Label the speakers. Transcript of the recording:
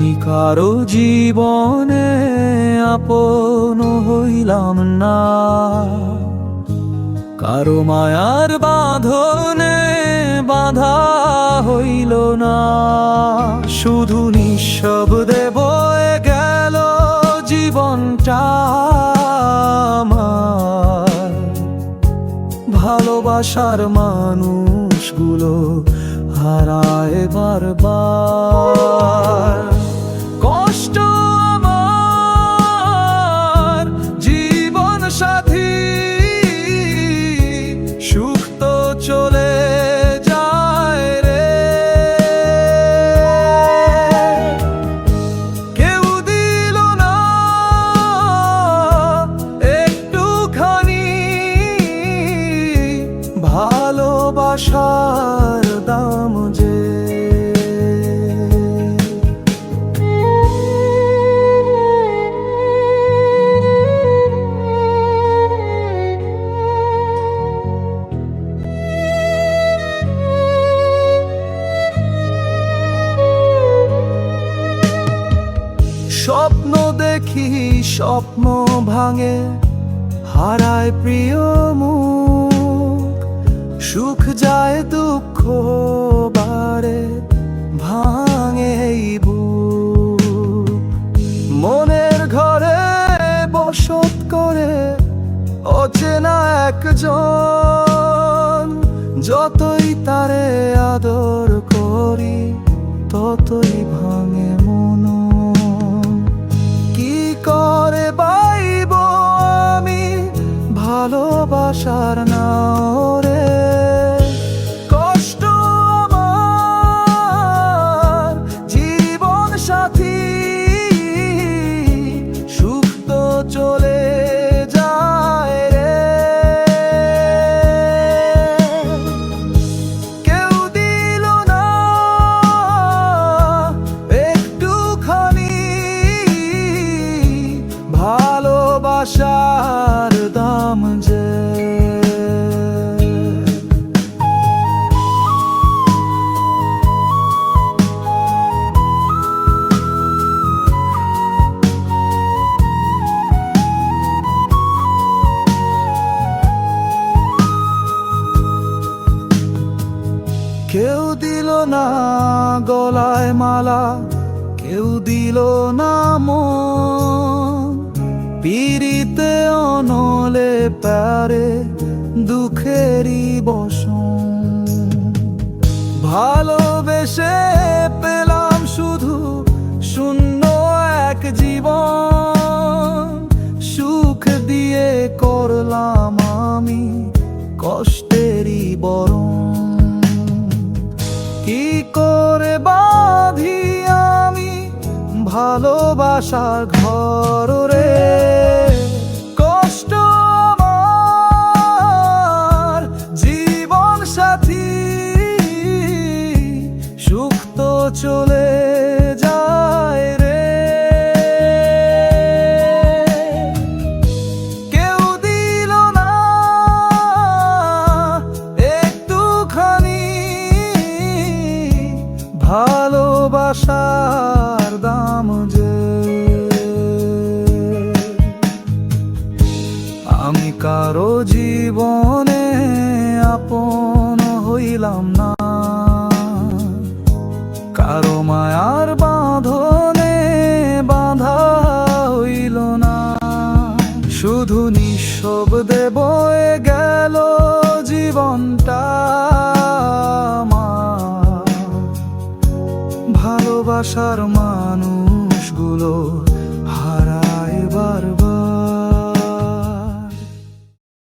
Speaker 1: আমি কারও জীবনে আপন হইলাম না। কারও মায়ার বাঁধনে বাধা হইল না। শুধু নিঃশব্দে বয়ে গেল জীবনটা আমার। ভালোবাসার মানুষগুলো হারায় বারবার। ভালোবাসার দাম যে। স্বপ্ন দেখি স্বপ্ন ভাঙে হারায় প্রিয় মুখ সুখ যায়, দুঃখ বারে ভাঙে মনের ঘরে বসত করে অচেনা একজন, যতই তারে আদর করি, ততই ভাঙে মন। কি করে বাইব আমি ভালোবাসার নাও ভালোবাসার দাম যে কেউ দিল না গলায় মালা কেউ দিল না মন অনলে পারে দুঃখেরই বসন। ভালোবেসে পেলাম শুধু শূন্য এক জীবন। সুখ দিয়ে করলাম আমি কষ্টেরই বরণ। কি করে বাঁধি আমি ভালোবাসার ঘর জীবনে আপন হইলাম না কারও মায়ার বাঁধনে বাঁধা হইল না শুধু নিঃশব্দে বয়ে গেল জীবনটা আমার। ভালোবাসার মানুষগুলো হারায় বারবার